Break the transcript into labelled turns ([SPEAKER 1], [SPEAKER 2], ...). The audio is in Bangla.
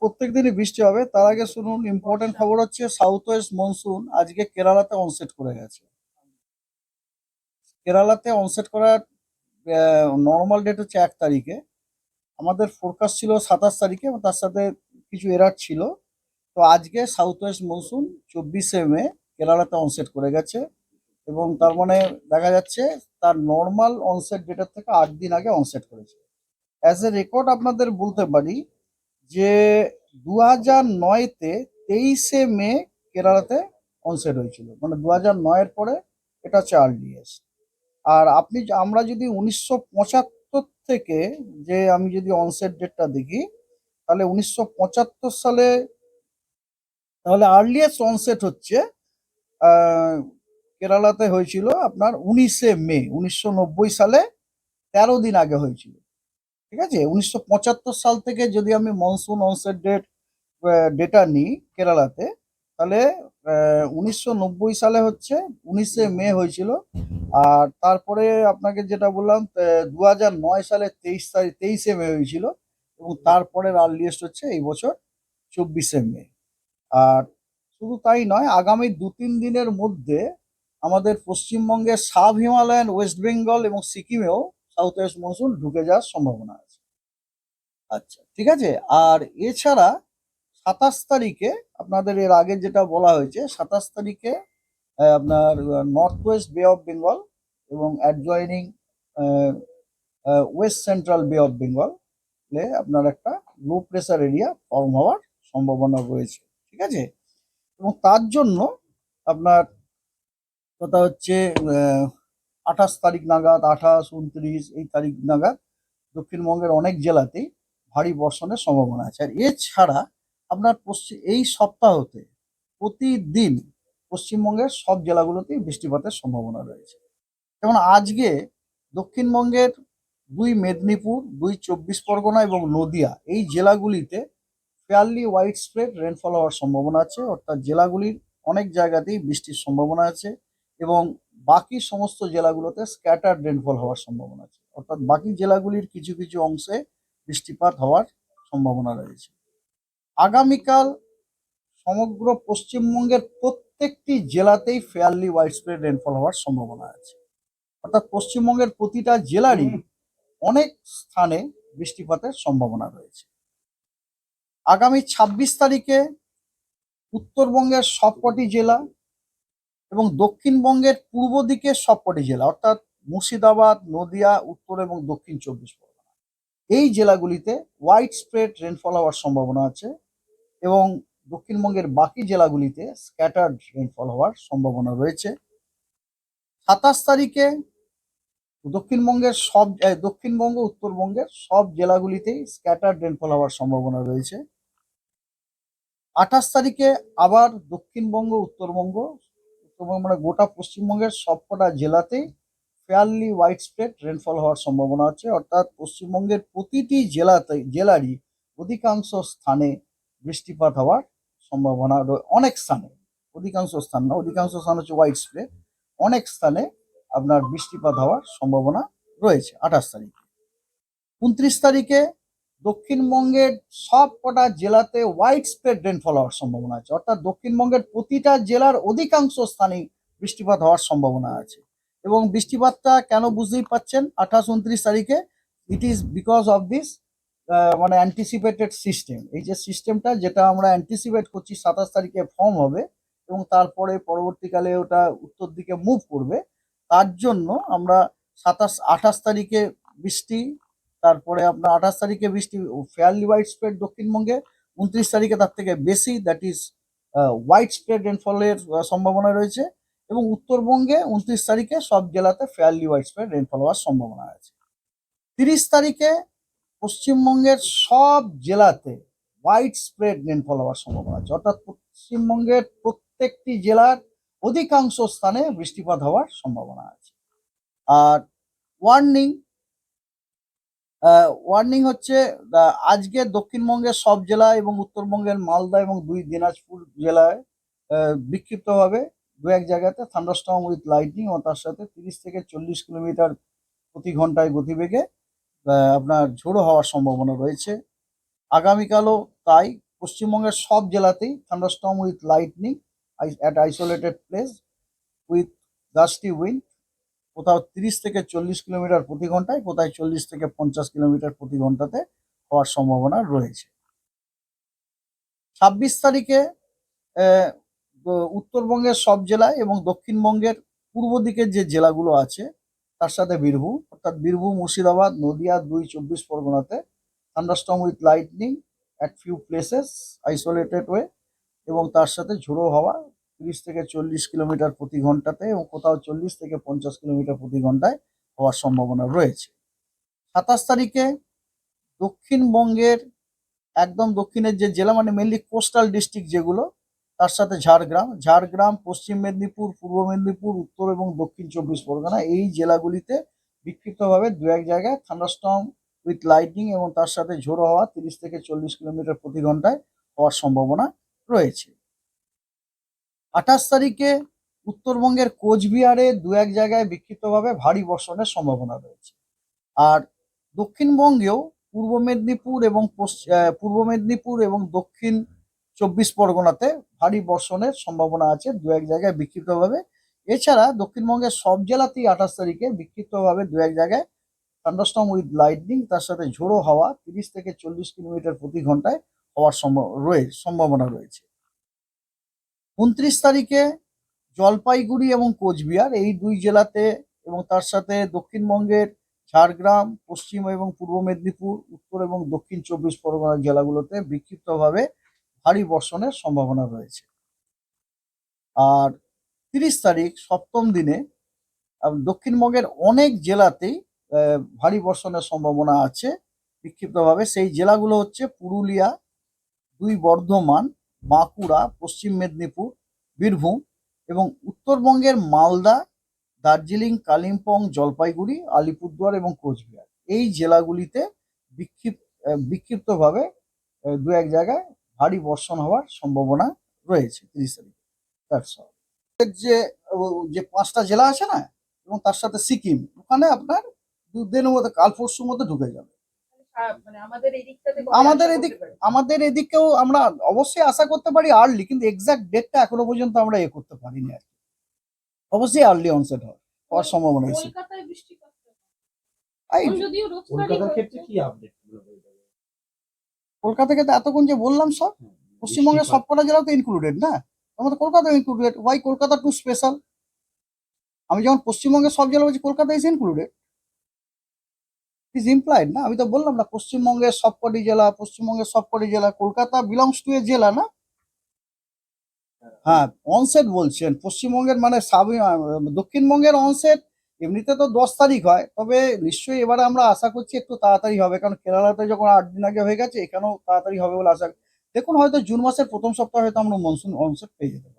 [SPEAKER 1] প্রত্যেক দিনই বৃষ্টি হবে। তার আগে শুনুন ইম্পর্টেন্ট খবর হচ্ছে সাউথ ওয়েস্ট মনসুন আজকে কেরালাতে অনসেট করে গেছে। কেরালাতে অনসেট করার নর্মাল ডেট হচ্ছে এক তারিখে। আমাদের ফোরকাস্ট ছিল সাতাশ তারিখে, এবং তার সাথে কিছু এরার ছিল। তো আজকে সাউথ ওয়েস্ট মনসুন চব্বিশে মে কেরালাতে অনসেট করে গেছে, এবং তার মানে দেখা যাচ্ছে তার নর্মাল অনসেট ডেটের থেকে আট দিন আগে অনসেট করেছে। অ্যাজ এ রেকর্ড আপনাদের বলতে পারি যে দু হাজার নয়তে তেইশে মে কেরালাতে অনসেট হয়েছিল। মানে দু হাজার নয়ের পরে এটা হচ্ছে আর্লিয়েস্ট আর আপনি আমরা যদি উনিশশো পঁচাত্তর থেকে যে, আমি যদি অনসেট ডেটটা দেখি, তাহলে উনিশশো পঁচাত্তর সালে, তাহলে আর্লিয়েস্ট অনসেট হচ্ছে কেরালাতে হয়েছিল আপনার উনিশে মে, উনিশশো নব্বই সালে তেরো দিন আগে হয়েছিল। ঠিক আছে? উনিশশো পঁচাত্তর সাল থেকে যদি আমি মনসুন অনসেট ডেট ডেটা নিই কেরালাতে, তাহলে উনিশশো নব্বই সালে হচ্ছে, উনিশে মে হয়েছিল। আর তারপরে আপনাকে যেটা বললাম দু নয় সালে তেইশ তারিখ তেইশে মে হয়েছিল এবং তারপরের আর্লিয়েস্ট হচ্ছে এই বছর চব্বিশে মে। আর শুধু তাই নয়, আগামী দু তিন দিনের মধ্যে আমাদের পশ্চিমবঙ্গের সাব হিমালয়ান, ওয়েস্ট বেঙ্গল এবং সিকিমেও সাউথ ওয়েস্ট মনসুন ঢুকে যাওয়ার সম্ভাবনা আছে। আচ্ছা ঠিক আছে? আর এছাড়া সাতাশ তারিখে আপনাদের এর আগে যেটা বলা হয়েছে, সাতাশ তারিখে আপনার north west bay of Bengal এবং adjoining west central bay of Bengal আপনার একটা লো প্রেসার এরিয়া ফর্ম হওয়ার সম্ভাবনা রয়েছে, ঠিক আছে? এবং তার জন্য আপনার কথা হচ্ছে আঠাশ তারিখ নাগাদ, আঠাশ, উনত্রিশ, এই তারিখ নাগাদ দক্ষিণবঙ্গের অনেক জেলাতেই ভারী বর্ষণের সম্ভাবনা আছে। আর এছাড়া আপনার পশ্চিম এই সপ্তাহতে প্রতিদিন পশ্চিমবঙ্গের সব জেলাগুলোতেই বৃষ্টিপাতের সম্ভাবনা রয়েছে। যেমন আজকে দক্ষিণবঙ্গের দুই মেদিনীপুর, দুই চব্বিশ পরগনা এবং নদিয়া এই জেলাগুলিতে ফেয়ারলি হোয়াইট স্প্রেড রেনফল হওয়ার সম্ভাবনা আছে। অর্থাৎ জেলাগুলির অনেক জায়গাতেই বৃষ্টির সম্ভাবনা আছে এবং বাকি সমস্ত জেলাগুলোতে স্ক্যাটার রেনফল হওয়ার সম্ভাবনা আছে। অর্থাৎ বাকি জেলাগুলির কিছু কিছু অংশে বৃষ্টিপাত হওয়ার সম্ভাবনা রয়েছে। আগামীকাল সমগ্র পশ্চিমবঙ্গের প্রত্যেকটি জেলাতেই ফেয়ারলি হোয়াইট স্প্রেড রেনফল হওয়ার সম্ভাবনা আছে। অর্থাৎ পশ্চিমবঙ্গের প্রতিটা জেলারই অনেক স্থানে বৃষ্টিপাতের সম্ভাবনা রয়েছে। আগামী ছাব্বিশ তারিখে উত্তরবঙ্গের সবকটি জেলা এবং দক্ষিণবঙ্গের পূর্ব দিকে সবকটি জেলা, অর্থাৎ মুর্শিদাবাদ, নদিয়া, উত্তর এবং দক্ষিণ চব্বিশ পরগনা। এই জেলাগুলিতে হোয়াইট স্প্রেড রেনফল হওয়ার সম্ভাবনা আছে এবং দক্ষিণবঙ্গের বাকি জেলাগুলিতে স্ক্যাটার্ড রেনফল হওয়ার সম্ভাবনা রয়েছে। সাতাশ তারিখে দক্ষিণবঙ্গের সব দক্ষিণবঙ্গ, উত্তরবঙ্গের সব জেলাগুলিতেই স্ক্যাটার্ড রেনফল হওয়ার সম্ভাবনা রয়েছে। আঠাশ তারিখে আবার দক্ষিণবঙ্গ, উত্তরবঙ্গ উত্তরবঙ্গ মানে গোটা পশ্চিমবঙ্গের সবকটা জেলাতেই ফেয়ারলি হোয়াইট স্প্রেড রেনফল হওয়ার সম্ভাবনা আছে। অর্থাৎ পশ্চিমবঙ্গের প্রতিটি জেলাতে, জেলারই অধিকাংশ স্থানে বৃষ্টিপাত হওয়ার সম্ভাবনা অনেক স্থানে, অধিকাংশ স্থান না, অধিকাংশ স্থান হচ্ছে হোয়াইট স্প্রেড অনেক স্থানে আপনার বৃষ্টিপাত হওয়ার সম্ভাবনা রয়েছে আঠাশ তারিখে। উনত্রিশ তারিখে দক্ষিণবঙ্গের সব কটা জেলাতে হোয়াইট স্প্রেড রেনফল হওয়ার সম্ভাবনা আছে। অর্থাৎ দক্ষিণবঙ্গের প্রতিটা জেলার অধিকাংশ স্থানেই বৃষ্টিপাত হওয়ার সম্ভাবনা আছে। এবং বৃষ্টিপাতটা কেন বুঝতেই পাচ্ছেন? আঠাশ, উনত্রিশ তারিখে it is because of this মানে অ্যান্টিসিপেটেড সিস্টেম এই যে সিস্টেমটা যেটা আমরা অ্যান্টিসিপেট করছি সাতাশ তারিখে ফর্ম হবে এবং তারপরে পরবর্তীকালে ওটা উত্তর দিকে মুভ করবে, তার জন্য আমরা সাতাশ, আঠাশ তারিখে বৃষ্টি তারপরে আপনার আঠাশ তারিখে বৃষ্টি ফেয়ারলি হোয়াইট স্প্রেড দক্ষিণবঙ্গে, উনত্রিশ তারিখে তার থেকে বেশি দ্যাট ইজ হোয়াইট স্প্রেড রেনফলের সম্ভাবনা রয়েছে। এবং উত্তরবঙ্গে উনত্রিশ তারিখে সব জেলাতে ফেয়ারলি হোয়াইট স্প্রেড রেনফল হওয়ার সম্ভাবনা আছে। তিরিশ তারিখে পশ্চিমবঙ্গের সব জেলাতে হোয়াইট স্প্রেড রেনফল হওয়ার সম্ভাবনা আছে। অর্থাৎ পশ্চিমবঙ্গের প্রত্যেকটি জেলার অধিকাংশ স্থানে বৃষ্টিপাত হওয়ার সম্ভাবনা আছে। আর ওয়ার্নিং ওয়ার্নিং হচ্ছে আজকে দক্ষিণবঙ্গের সব জেলা এবং উত্তরবঙ্গের মালদা এবং দুই দিনাজপুর জেলায় বিক্ষিপ্তভাবে দু এক জায়গাতে থান্ডারস্টর্ম উইথ লাইটনিং ও তার সাথে তিরিশ থেকে চল্লিশ কিলোমিটার প্রতি ঘন্টায় গতিবেগে আপনার ঝোড়ো হওয়ার সম্ভাবনা রয়েছে। আগামীকালও তাই পশ্চিমবঙ্গের সব জেলাতেই thunderstorm with lightning at isolated place with gusty wind কোথাও তিরিশ থেকে চল্লিশ কিলোমিটার প্রতি ঘন্টায়, কোথায় চল্লিশ থেকে পঞ্চাশ কিলোমিটার প্রতি ঘন্টাতে হওয়ার সম্ভাবনা রয়েছে। ছাব্বিশ তারিখে উত্তরবঙ্গের সব জেলায় এবং দক্ষিণবঙ্গের পূর্ব দিকের যে জেলাগুলো আছে, তার সাথে বীরভূম, অর্থাৎ বীরভূম, মুর্শিদাবাদ, নদিয়া, দুই চব্বিশ পরগনাতে thunderstorm with lightning at few places isolated way এবং তার সাথে ঝোড়ো হাওয়া তিরিশ থেকে চল্লিশ কিলোমিটার প্রতি ঘন্টাতে এবং কোথাও চল্লিশ থেকে পঞ্চাশ কিলোমিটার প্রতি ঘন্টায় হওয়ার সম্ভাবনা রয়েছে। সাতাশ তারিখে দক্ষিণবঙ্গের একদম দক্ষিণের যে জেলা মানে মেনলি কোস্টাল ডিস্ট্রিক্ট যেগুলো, তার সাথে ঝাড়গ্রাম। ঝাড়গ্রাম, পশ্চিম মেদিনীপুর, পূর্ব মেদিনীপুর, উত্তর এবং দক্ষিণ চব্বিশ পরগনা এই জেলাগুলিতে বিক্ষিপ্তভাবে দু এক জায়গায় থান্ডারস্টর্ম উইথ লাইটিং এবং তার সাথে ঝোড়ো হওয়া তিরিশ থেকে চল্লিশ কিলোমিটার প্রতি ঘন্টায় হওয়ার সম্ভাবনা রয়েছে। আঠাশ তারিখে উত্তরবঙ্গের কোচবিহারে দু এক জায়গায় বিক্ষিপ্তভাবে ভারী বর্ষণের সম্ভাবনা রয়েছে। আর দক্ষিণবঙ্গেও পূর্ব মেদিনীপুর এবং পূর্ব মেদিনীপুর এবং দক্ষিণ চব্বিশ পরগনাতে ভারী বর্ষণের সম্ভাবনা আছে দু এক জায়গায় বিক্ষিপ্তভাবে। এছাড়া দক্ষিণবঙ্গের সব জেলাতেই আঠাশ তারিখে বিক্ষিপ্তভাবে দু এক জায়গায় থান্ডারস্টর্ম উইথ লাইটনিং তার সাথে ঝোড়ো হাওয়া তিরিশ থেকে চল্লিশ কিলোমিটার প্রতি ঘন্টায় হওয়ার সম্ভব রয়ে, সম্ভাবনা রয়েছে। উনত্রিশ তারিখে জলপাইগুড়ি এবং কোচবিহার, এই দুই জেলাতে এবং তার সাথে দক্ষিণবঙ্গের ঝাড়গ্রাম, পশ্চিম এবং পূর্ব মেদিনীপুর, উত্তর এবং দক্ষিণ চব্বিশ পরগনা জেলাগুলোতে বিক্ষিপ্তভাবে ভারী বর্ষণের সম্ভাবনা রয়েছে। আর তিরিশ তারিখ, সপ্তম দিনে দক্ষিণবঙ্গের অনেক জেলাতেই ভারী বর্ষণের সম্ভাবনা আছে। বিক্ষিপ্তভাবে সেই জেলাগুলো হচ্ছে পুরুলিয়া, দুই বর্ধমান বাঁকুড়া, পশ্চিম মেদিনীপুর, বীরভূম এবং উত্তরবঙ্গের মালদা, দার্জিলিং, কালিম্পং, জলপাইগুড়ি, আলিপুরদুয়ার এবং কোচবিহার। এই জেলাগুলিতে বিক্ষিপ্ত বিক্ষিপ্তভাবে দু এক জায়গায় ভারী বর্ষণ হওয়ার সম্ভাবনা রয়েছে তিরিশ তারিখে. যে যে পাঁচটা জেলা আছে না, এবং তার সাথে সিকিম, ওখানে আপনার দুদিনের মধ্যে কাল পরশুর মধ্যে ঢুকে যাবে।
[SPEAKER 2] আমাদের কবে
[SPEAKER 1] আমাদের এদিক আমাদের এদিকেও আমরা অবশ্যই আশা করতে পারি আর্লি কিন্তু এক্সাক্ট ডেটটা এখনও পর্যন্ত আমরা এ করতে পারিনি আর কি। অবশ্যই আর্লি অনসেট হয় হওয়ার সম্ভাবনা আছে কলকাতা থেকে তো এতক্ষণ যে বললাম সব পশ্চিমবঙ্গের সবকটা জেলা তো ইনক্লুডেড না? আমাদের Kolkata included why Kolkata to special আমি যখন পশ্চিমবঙ্গের সব জেলা বলছি Kolkata is included is implied না? আমি তো বললাম না, পশ্চিমবঙ্গের সবকটি জেলা, পশ্চিমবঙ্গের সবকটি জেলা, কলকাতা বিলংস টু এ জেলা, না? হ্যাঁ অনসেট বলছেন। পশ্চিমবঙ্গের মানে দক্ষিণবঙ্গের অনসেট এমনিতে তো দশ তারিখ হয়, তবে নিশ্চয়ই এবারে আমরা আশা করছি একটু তাড়াতাড়ি হবে, কারণ কেরালাতে যখন আট দিন আগে হয়ে গেছে, এখানেও তাড়াতাড়ি হবে বলে আশা দেখুন, হয়তো জুন মাসের প্রথম সপ্তাহে হয়তো আমরা মনসুন অনসেট পেয়ে যেতে